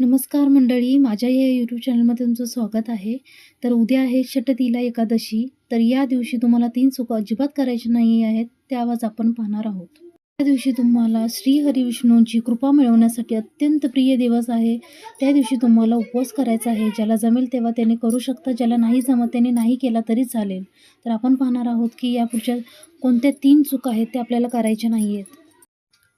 नमस्कार मंडळी माझ्या या यूट्यूब चॅनलमध्ये तुमचं स्वागत आहे. तर उद्या आहे षटतीला एकादशी. तर या दिवशी तुम्हाला तीन चुका अजिबात करायच्या नाही आहेत त्या आवाज आपण पाहणार आहोत. त्या दिवशी तुम्हाला श्री कृपा मिळवण्यासाठी अत्यंत प्रिय दिवस आहे. त्या दिवशी तुम्हाला उपवास करायचा आहे. ज्याला जमेल तेव्हा त्याने करू शकता ज्याला नाही जमत त्याने नाही केला तरी चालेल. तर आपण पाहणार आहोत की या पुढच्या कोणत्या तीन चुका आहेत त्या आपल्याला करायच्या नाही आहेत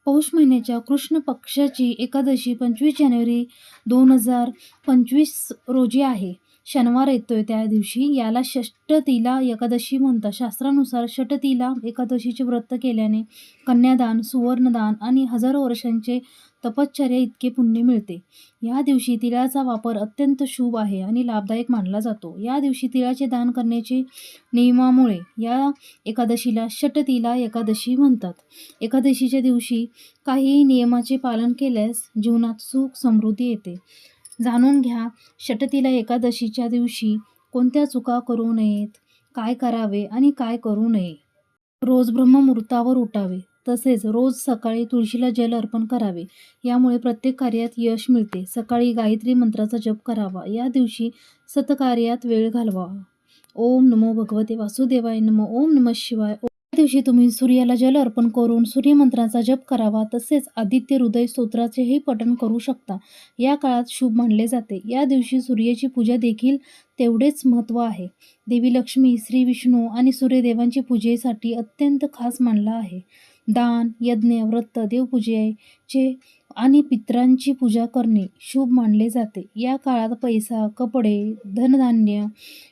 पौष महिन्याच्या कृष्ण पक्षाची एकादशी पंचवीस जानेवारी दोन हजार पंचवीस रोजी आहे. शनिवार येतोय त्या दिवशी. याला षष्टतीला एकादशी म्हणतात. शास्त्रानुसार षटतीला एकादशीचे व्रत केल्याने कन्यादान सुवर्णदान आणि हजारो वर्षांचे तपश्चर्या इतके पुण्य मिळते. या दिवशी तिळाचा वापर अत्यंत शुभ आहे आणि लाभदायक मानला जातो. या दिवशी तिळाचे दान करण्याचे नियमामुळे या एकादशीला षटतीला एकादशी म्हणतात. एकादशीच्या दिवशी काही नियमाचे पालन केल्यास जीवनात सुख समृद्धी येते. जाणून घ्या षटतीला एकादशीच्या दिवशी कोणत्या चुका करू नयेत? काय करावे आणि काय करू नये? रोज ब्रह्ममुहूर्तावर उठावे तसेच रोज सकाळी तुळशीला जल अर्पण करावे. यामुळे प्रत्येक कार्यात यश मिळते. सकाळी गायत्री मंत्राचा जप करावा. या दिवशी सतकार्यात वेळ घालवा. ओम नमो भगवते वासुदेवाय नमो. ओम नमः शिवाय. दिवशी तुम्ही सूर्याला जल अर्पण करून सूर्यमंत्राचा जप करावा तसेच आदित्य हृदय स्तोत्राचेही पठण करू शकता. या काळात शुभ मानले जाते. या दिवशी सूर्याची पूजा देखील तेवढेच महत्त्व आहे. देवी लक्ष्मी श्री विष्णू आणि सूर्यदेवांची पूजेसाठी अत्यंत खास मानला आहे. दान यज्ञ व्रत देवपूजेचे आणि पित्रांची पूजा करणे शुभ मानले जाते. या काळात पैसा कपडे धनधान्य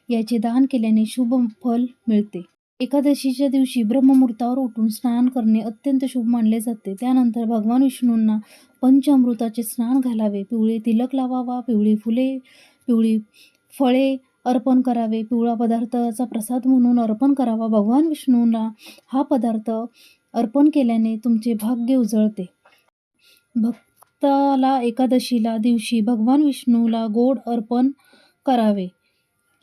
याचे दान केल्याने शुभ फल मिळते. एकादशीच्या दिवशी ब्रह्ममुहूर्तावर उठून स्नान करणे अत्यंत शुभ मानले जाते. त्यानंतर भगवान विष्णूंना पंचामृताचे स्नान घालावे. पिवळे तिलक लावावा पिवळी फुले पिवळी फळे अर्पण करावे. पिवळा पदार्थाचा प्रसाद म्हणून अर्पण करावा. भगवान विष्णूंना हा पदार्थ अर्पण केल्याने तुमचे भाग्य उजळते. भक्ताला एकादशीला दिवशी भगवान विष्णूला गोड अर्पण करावे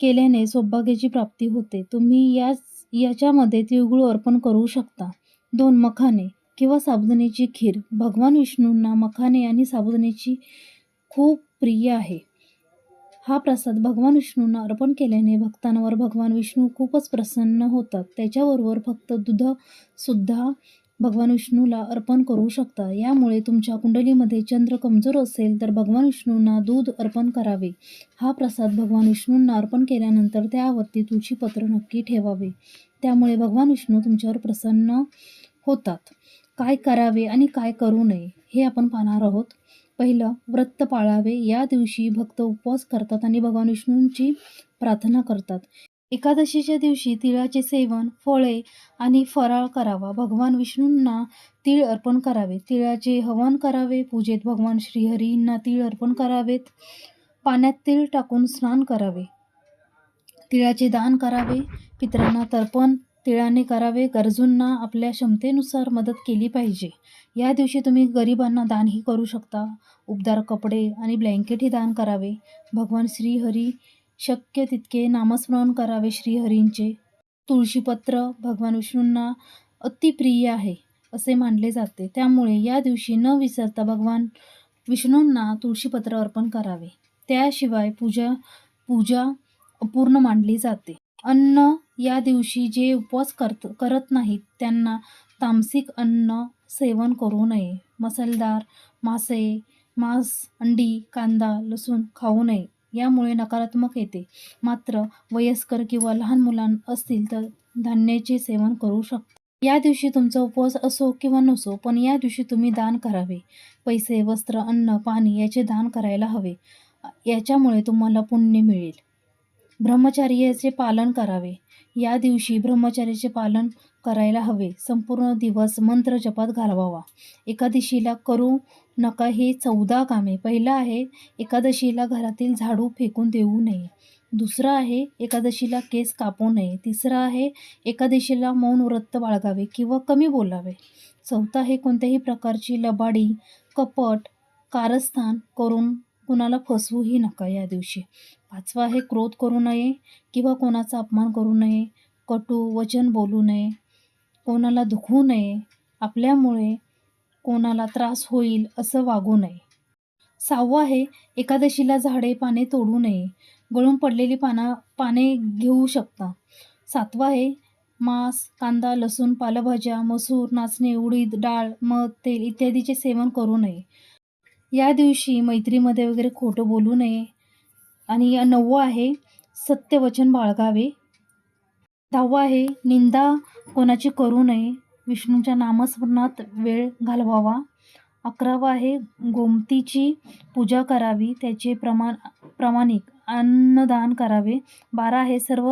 केल्याने सौभाग्याची प्राप्ती होते. तुम्ही याच याच्यामध्ये तिळगुळ अर्पण करू शकता. दोन मखाने किंवा साबुदाण्याची खीर. भगवान विष्णूंना मखाने आणि साबुदाण्याची खूप प्रिय आहे. हा प्रसाद भगवान विष्णूंना अर्पण केल्याने भक्तांवर भगवान विष्णू खूपच प्रसन्न होतात. त्याच्याबरोबर फक्त दुधसुद्धा भगवान विष्णूला अर्पण करू शकता. यामुळे तुमच्या कुंडलीमध्ये चंद्र कमजोर असेल तर भगवान विष्णूंना दूध अर्पण करावे. हा प्रसाद भगवान विष्णूंना अर्पण केल्यानंतर त्यावरती तुळशीपत्र नक्की ठेवावे. त्यामुळे भगवान विष्णू तुमच्यावर प्रसन्न होतात. काय करावे आणि काय करू नये हे आपण पाहणार आहोत. पहिलं व्रत पाळावे. या दिवशी भक्त उपवास करतात आणि भगवान विष्णूंची प्रार्थना करतात. एकादशीच्या दिवशी तिळाचे सेवन फळे आणि फराळ करावा. भगवान विष्णूंना तीळ अर्पण करावे. तिळाचे हवन करावे. पूजेत भगवान श्रीहरींना तीळ अर्पण करावेत. पाण्यात तीळ टाकून स्नान करावे. तिळाचे दान करावे. पितरांना तर्पण तिळाने करावे. गरजूंना आपल्या क्षमतेनुसार मदत केली पाहिजे. या दिवशी तुम्ही गरिबांना दानही करू शकता. उबदार कपडे आणि ब्लँकेटही दान करावे. भगवान श्रीहरी शक्य तितके नामस्मरण करावे श्रीहरींचे तुळशीपत्र भगवान विष्णूंना अतिप्रिय आहे असे मानले जाते. त्यामुळे या दिवशी न विसरता भगवान विष्णूंना तुळशीपत्र अर्पण करावे. त्याशिवाय पूजा पूजा अपूर्ण मानली जाते. अन्न या दिवशी जे उपवास करत करत नाहीत त्यांना तामसिक अन्न सेवन करू नये. मसालेदार मासे मांस अंडी कांदा लसूण खाऊ नये. यामुळे नकारात्मक येते. मात्र वयस्कर किंवा लहान मुलां असतील तर धान्याचे सेवन करू शकता. या दिवशी तुमचा उपवास असो किंवा नसो पण या दिवशी तुम्ही दान करावे. पैसे वस्त्र अन्न पाणी याचे दान करायला हवे. याच्यामुळे तुम्हाला पुण्य मिळेल. ब्रह्मचर्याचे पालन करावे. या दिवशी ब्रह्मचार्याचे पालन करायला हवे. संपूर्ण दिवस मंत्र जपात घालवावा. एकादशीला करू नका हे चौदा कामे. पहिलं आहे एकादशीला घरातील झाडू फेकून देऊ नये. दुसरं आहे एकादशीला केस कापू नये. तिसरं आहे एकादशीला मौन व्रत बाळगावे किंवा कमी बोलावे. चौथं आहे कोणत्याही प्रकारची लबाडी कपट कारस्थान करून कुणाला फसवूही नका या दिवशी. पाचवा आहे क्रोध करू नये किंवा कोणाचा अपमान करू नये. कटू वचन बोलू नये. कोणाला दुखू नये. आपल्यामुळे कोणाला त्रास होईल असं वागू नये. सहावं आहे एकादशीला झाडे पाने तोडू नये. गळून पडलेली पाना पाने घेऊ शकता. सातवं आहे मांस कांदा लसूण पालेभाज्या मसूर नाचणे उडीद डाळ मध तेल इत्यादीचे सेवन करू नये. या दिवशी मैत्रीमध्ये वगैरे खोटं बोलू नये. आणि नववं आहे सत्यवचन बाळगावे. दहावं आहे निंदा कोणाची करू नये. विष्णूच्या नामस्मरणात वेळ घालवावा. अकरावं आहे गोमतीची पूजा करावी. त्याचे प्रमाण प्रामाणिक अन्नदान करावे. बारा आहे सर्व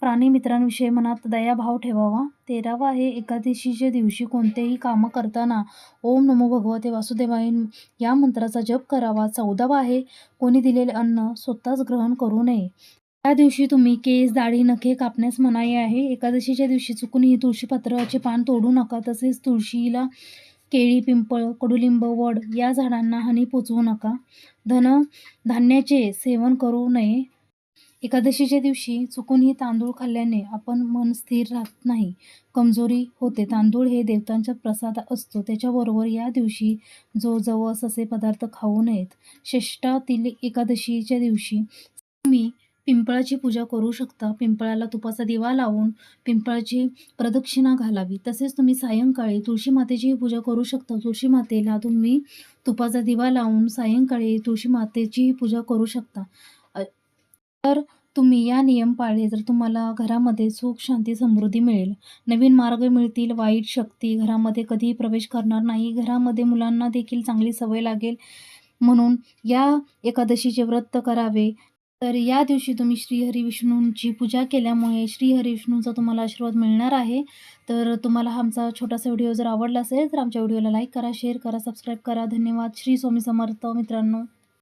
प्राणीमित्रांविषयी मनात दयाभाव ठेवावा. तेरावा आहे एकादशीच्या दिवशी कोणतेही कामं करताना ओम नमो भगवते वासुदेवाय या मंत्राचा जप करावा. चौदावा आहे कोणी दिलेले अन्न स्वतःच ग्रहण करू नये. त्या दिवशी तुम्ही केस दाढी नखे कापण्यास मनाई आहे. एकादशीच्या दिवशी चुकूनही तुळशीपत्राचे पान तोडू नका. तसेच तुळशीला केळी पिंपळ कडुलिंब वड या झाडांना हानी पोचवू नका. धन धान्याचे सेवन करू नये. एकादशीच्या दिवशी चुकूनही तांदूळ खाल्ल्याने आपण मन स्थिर राहत नाही. कमजोरी होते. तांदूळ हे देवतांचा प्रसाद असतो. त्याच्याबरोबर या दिवशी जो जवस असे पदार्थ खाऊ नयेत. श्रेष्ठातील एकादशीच्या दिवशी तुम्ही पिंपळाची पूजा करू शकता. पिंपळाला तुपाचा दिवा लावून पिंपळाची प्रदक्षिणा घालावी. तसेच तुम्ही सायंकाळी तुळशी मातेचीही पूजा करू शकता. तुळशी मातेला तुम्ही तुपाचा दिवा लावून सायंकाळी तुळशी मातेची पूजा करू शकता. तर तुम्ही या नियम पाळले तर तुम्हाला घरामध्ये सुख शांती समृद्धी मिळेल. नवीन मार्ग मिळतील वाईट शक्ती घरामध्ये कधीही प्रवेश करणार नाही. घरामध्ये मुलांना देखील चांगली सवय लागेल. म्हणून या एकादशीचे व्रत करावे. तर या दिवशी तुम्ही श्रीहरी विष्णूंची पूजा केल्यामुळे श्रीहरी विष्णूंचा तुम्हाला आशीर्वाद मिळणार आहे. तर तुम्हाला हा आमचा छोटासा व्हिडिओ जर आवडला असेल तर आमच्या व्हिडिओला लाईक करा शेअर करा सबस्क्राईब करा. धन्यवाद. श्री स्वामी समर्थ मित्रांनो.